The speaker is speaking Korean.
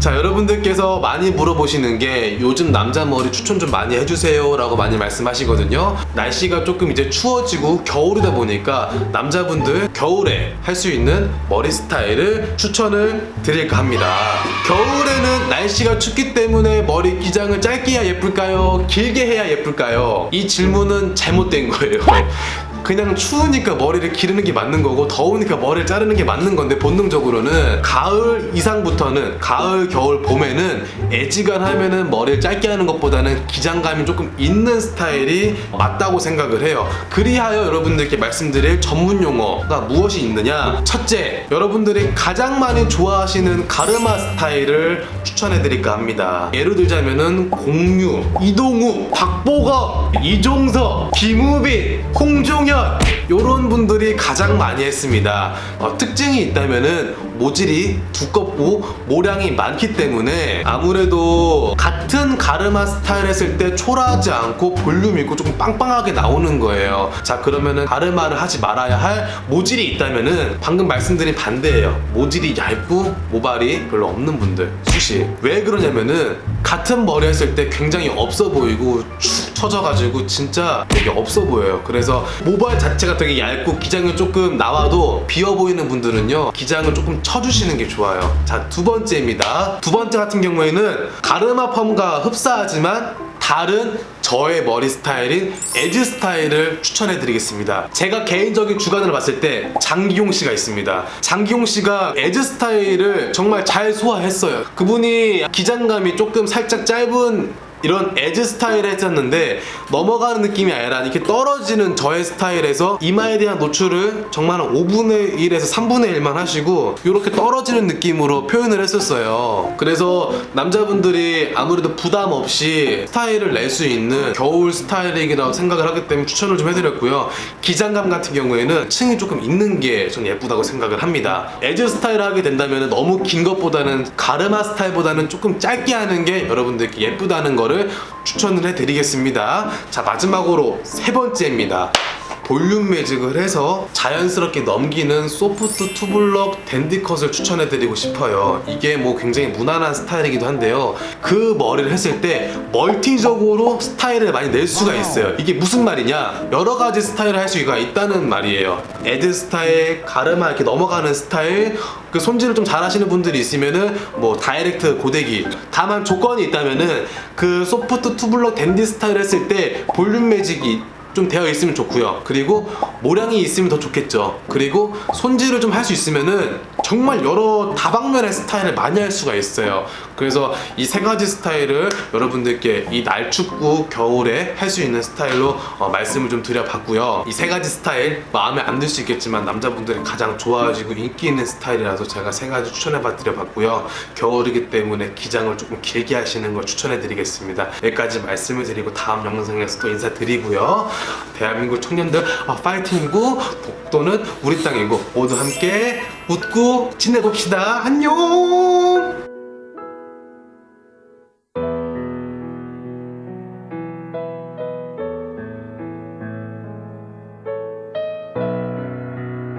자 여러분들께서 많이 물어보시는 게 요즘 남자 머리 추천 좀 많이 해주세요 라고 많이 말씀하시거든요 날씨가 조금 이제 추워지고 겨울이다 보니까 남자분들 겨울에 할 수 있는 머리 스타일을 추천을 드릴까 합니다 겨울에는 날씨가 춥기 때문에 머리 기장을 짧게 해야 예쁠까요? 길게 해야 예쁠까요? 이 질문은 잘못된 거예요 그냥 추우니까 머리를 기르는 게 맞는 거고 더우니까 머리를 자르는 게 맞는 건데 본능적으로는 가을 이상부터는 가을 겨울 봄에는 애지간하면은 머리를 짧게 하는 것보다는 기장감이 조금 있는 스타일이 맞다고 생각을 해요. 그리하여 여러분들께 말씀드릴 전문 용어가 무엇이 있느냐? 첫째 여러분들이 가장 많이 좋아하시는 가르마 스타일을 추천해 드릴까 합니다. 예를 들자면은 공유 이동우 박보거 이종석 김우빈 홍종현 이런 분들이 가장 많이 했습니다. 어, 특징이 있다면은 모질이 두껍고 모량이 많기 때문에 아무래도 같은 가르마 스타일 했을 때 초라하지 않고 볼륨 있고 조금 빵빵하게 나오는 거예요. 자 그러면은 가르마를 하지 말아야 할 모질이 있다면은 방금 말씀드린 반대예요. 모질이 얇고 모발이 별로 없는 분들 수시 왜 그러냐면은 같은 머리 했을 때 굉장히 없어 보이고 축 처져가지고 진짜 되게 없어 보여요. 그래서 모발 자체가 되게 얇고 기장이 조금 나와도 비어 보이는 분들은요 기장을 조금 쳐주시는 게 좋아요. 자 두 번째입니다. 두 번째 같은 경우에는 가르마 펌과 흡사하지만 다른 저의 머리 스타일인 에즈 스타일을 추천해 드리겠습니다. 제가 개인적인 주관을 봤을 때 장기용 씨가 있습니다. 장기용 씨가 에즈 스타일을 정말 잘 소화했어요. 그분이 기장감이 조금 살짝 짧은 이런 에즈 스타일 했었는데 넘어가는 느낌이 아니라 이렇게 떨어지는 저의 스타일에서 이마에 대한 노출을 정말 한 5분의 1에서 3분의 1만 하시고 이렇게 떨어지는 느낌으로 표현을 했었어요. 그래서 남자분들이 아무래도 부담 없이 스타일을 낼 수 있는 겨울 스타일이라고 생각을 하기 때문에 추천을 좀 해드렸고요. 기장감 같은 경우에는 층이 조금 있는 게 전 예쁘다고 생각을 합니다. 에즈 스타일 하게 된다면 너무 긴 것보다는 가르마 스타일보다는 조금 짧게 하는 게 여러분들께 예쁘다는 거를 추천을 해드리겠습니다. 자 마지막으로 세 번째입니다. 볼륨 매직을 해서 자연스럽게 넘기는 소프트 투블럭 댄디컷을 추천해드리고 싶어요. 이게 뭐 굉장히 무난한 스타일이기도 한데요. 그 머리를 했을 때 멀티적으로 스타일을 많이 낼 수가 있어요. 이게 무슨 말이냐? 여러 가지 스타일을 할 수가 있다는 말이에요. 에드 스타일, 가르마 이렇게 넘어가는 스타일, 그 손질을 좀 잘하시는 분들이 있으면은 뭐 다이렉트 고데기. 다만 조건이 있다면은 그 소프트 투블럭 댄디 스타일 했을 때 볼륨 매직이 좀 되어 있으면 좋고요. 그리고 모량이 있으면 더 좋겠죠. 그리고 손질을 좀 할 수 있으면은 정말 여러 다방면의 스타일을 많이 할 수가 있어요. 그래서 이 세 가지 스타일을 여러분들께 이 날 춥고 겨울에 할 수 있는 스타일로 어, 말씀을 좀 드려봤고요. 이 세 가지 스타일 마음에 안 들 수 있겠지만 남자분들이 가장 좋아하시고 인기 있는 스타일이라서 제가 세 가지 추천해 드려봤고요. 겨울이기 때문에 기장을 조금 길게 하시는 걸 추천해 드리겠습니다. 여기까지 말씀을 드리고 다음 영상에서 또 인사드리고요. 대한민국 청년들 어, 파이팅이고 독도는 우리 땅이고 모두 함께 웃고 지내봅시다. 안녕!